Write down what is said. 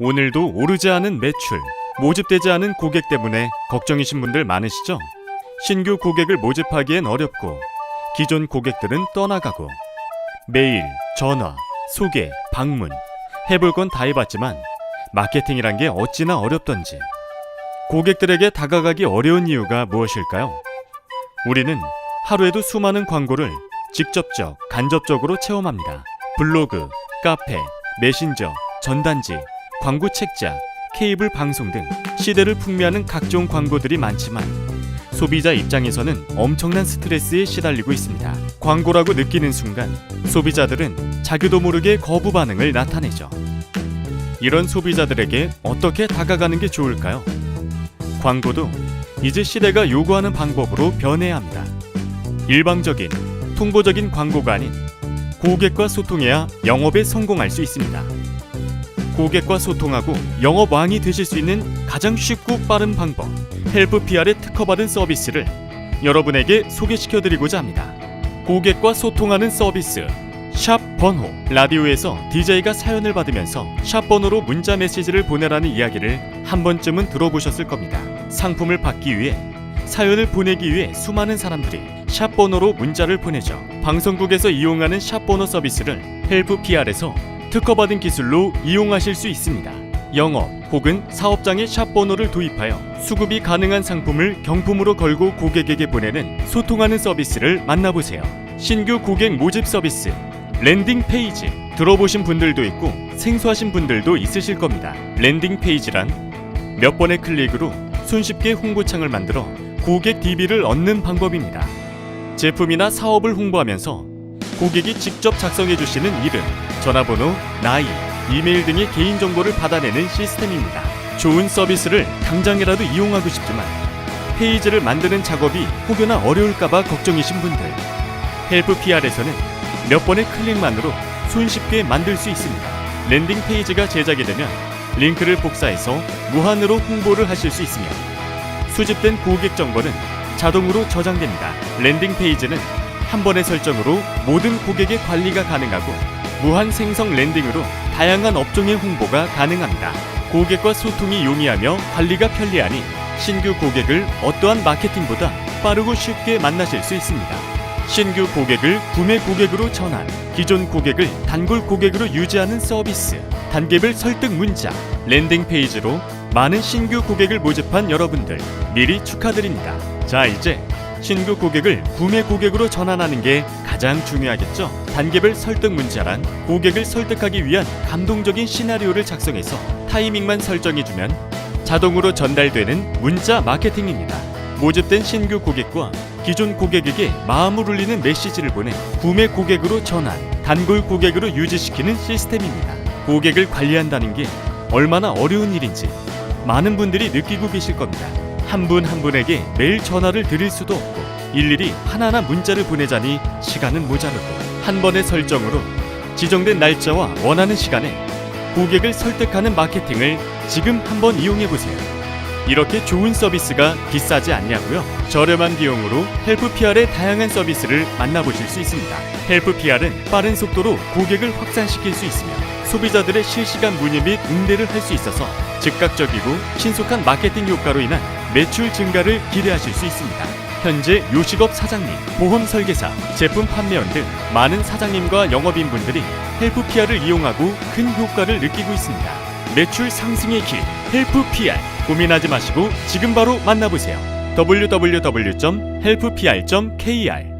오늘도 오르지 않은 매출, 모집되지 않은 고객 때문에 걱정이신 분들 많으시죠? 신규 고객을 모집하기엔 어렵고 기존 고객들은 떠나가고 메일, 전화, 소개, 방문 해볼 건 다 해봤지만 마케팅이란 게 어찌나 어렵던지 고객들에게 다가가기 어려운 이유가 무엇일까요? 우리는 하루에도 수많은 광고를 직접적, 간접적으로 체험합니다. 블로그, 카페, 메신저, 전단지, 광고 책자, 케이블 방송 등 시대를 풍미하는 각종 광고들이 많지만 소비자 입장에서는 엄청난 스트레스에 시달리고 있습니다. 광고라고 느끼는 순간 소비자들은 자기도 모르게 거부 반응을 나타내죠. 이런 소비자들에게 어떻게 다가가는 게 좋을까요? 광고도 이제 시대가 요구하는 방법으로 변해야 합니다. 일방적인, 통보적인 광고가 아닌 고객과 소통해야 영업에 성공할 수 있습니다. 고객과 소통하고 영업 왕이 되실 수 있는 가장 쉽고 빠른 방법, 헬프 PR의 특허받은 서비스를 여러분에게 소개시켜 드리고자 합니다. 고객과 소통하는 서비스, 샵 번호. 라디오에서 DJ가 사연을 받으면서 샵 번호로 문자 메시지를 보내라는 이야기를 한 번쯤은 들어보셨을 겁니다. 상품을 받기 위해 사연을 보내기 위해 수많은 사람들이 샵 번호로 문자를 보내죠. 방송국에서 이용하는 샵 번호 서비스를 헬프 PR에서 특허받은 기술로 이용하실 수 있습니다. 영업 혹은 사업장의 샵 번호를 도입하여 수급이 가능한 상품을 경품으로 걸고 고객에게 보내는 소통하는 서비스를 만나보세요. 신규 고객 모집 서비스 랜딩 페이지 들어보신 분들도 있고 생소하신 분들도 있으실 겁니다. 랜딩 페이지란 몇 번의 클릭으로 손쉽게 홍보창을 만들어 고객 DB를 얻는 방법입니다. 제품이나 사업을 홍보하면서 고객이 직접 작성해 주시는 이름, 전화번호, 나이, 이메일 등의 개인 정보를 받아내는 시스템입니다. 좋은 서비스를 당장이라도 이용하고 싶지만 페이지를 만드는 작업이 혹여나 어려울까봐 걱정이신 분들 헬프 PR에서는 몇 번의 클릭만으로 손쉽게 만들 수 있습니다. 랜딩 페이지가 제작이 되면 링크를 복사해서 무한으로 홍보를 하실 수 있으며 수집된 고객 정보는 자동으로 저장됩니다. 랜딩 페이지는 한 번의 설정으로 모든 고객의 관리가 가능하고 무한 생성 랜딩으로 다양한 업종의 홍보가 가능합니다. 고객과 소통이 용이하며 관리가 편리하니 신규 고객을 어떠한 마케팅보다 빠르고 쉽게 만나실 수 있습니다. 신규 고객을 구매 고객으로 전환, 기존 고객을 단골 고객으로 유지하는 서비스, 단계별 설득 문자, 랜딩 페이지로 많은 신규 고객을 모집한 여러분들 미리 축하드립니다. 자, 이제 신규 고객을 구매 고객으로 전환하는 게 가장 중요하겠죠. 단계별 설득 문자란 고객을 설득하기 위한 감동적인 시나리오를 작성해서 타이밍만 설정해주면 자동으로 전달되는 문자 마케팅입니다. 모집된 신규 고객과 기존 고객에게 마음을 울리는 메시지를 보내 구매 고객으로 전환, 단골 고객으로 유지시키는 시스템입니다. 고객을 관리한다는 게 얼마나 어려운 일인지 많은 분들이 느끼고 계실 겁니다. 한 분 한 분에게 매일 전화를 드릴 수도 없고 일일이 하나하나 문자를 보내자니 시간은 모자르고 한 번의 설정으로 지정된 날짜와 원하는 시간에 고객을 설득하는 마케팅을 지금 한번 이용해 보세요. 이렇게 좋은 서비스가 비싸지 않냐고요? 저렴한 비용으로 헬프 PR의 다양한 서비스를 만나보실 수 있습니다. 헬프 PR은 빠른 속도로 고객을 확산시킬 수 있으며 소비자들의 실시간 문의 및 응대를 할 수 있어서 즉각적이고 신속한 마케팅 효과로 인한 매출 증가를 기대하실 수 있습니다. 현재 요식업 사장님, 보험 설계사, 제품 판매원 등 많은 사장님과 영업인분들이 헬프 PR을 이용하고 큰 효과를 느끼고 있습니다. 매출 상승의 길, 헬프 PR. 고민하지 마시고 지금 바로 만나보세요. www.helppr.kr